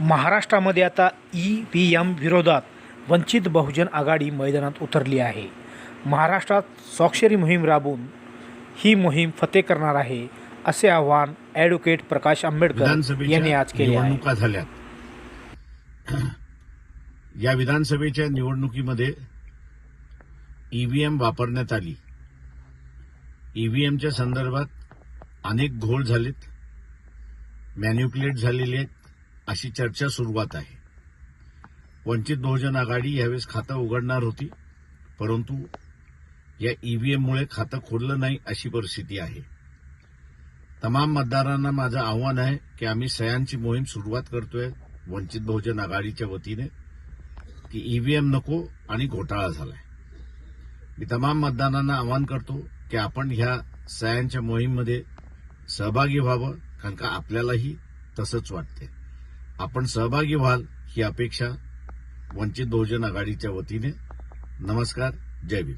महाराष्ट्रामध्ये आता E V M विरोधात वंचित बहुजन आघाडी मैदानात उतरली आहे. महाराष्ट्रात स्वाक्षरी मोहीम राबवून ही मोहीम फते करणार आहे असे आवाहन ॲडव्होकेट प्रकाश आंबेडकर यांनी आज केले निवडणुका झाल्यात या विधानसभेच्या निवडणुकीमध्ये ईव्हीएम वापरण्यात आली. ईव्हीएमच्या संदर्भात अनेक घोळ झालेत. मॅन्युप्युलेट झालेले आहेत. अशी चर्चा सुरुवात आहे. वंचित बहुजन आघाडी यावेळेस खातं उघडणार होती परंतु या ईव्हीएममुळे खातं खोललं नाही अशी परिस्थिती आहे. तमाम मतदारांना माझं आव्हान आहे की आम्ही सह्यांची मोहीम सुरुवात करतोय वंचित बहुजन आघाडीच्या वतीने की ईव्हीएम नको आणि घोटाळा झालाय. मी तमाम मतदारांना आवाहन करतो की आपण ह्या सह्यांच्या मोहीममध्ये सहभागी व्हावं कारण का आपल्यालाही तसंच वाटते आपण सहभागी व्हाल ही अपेक्षा वंचित बहुजन आघाडीच्या वतीने. नमस्कार जय भीम.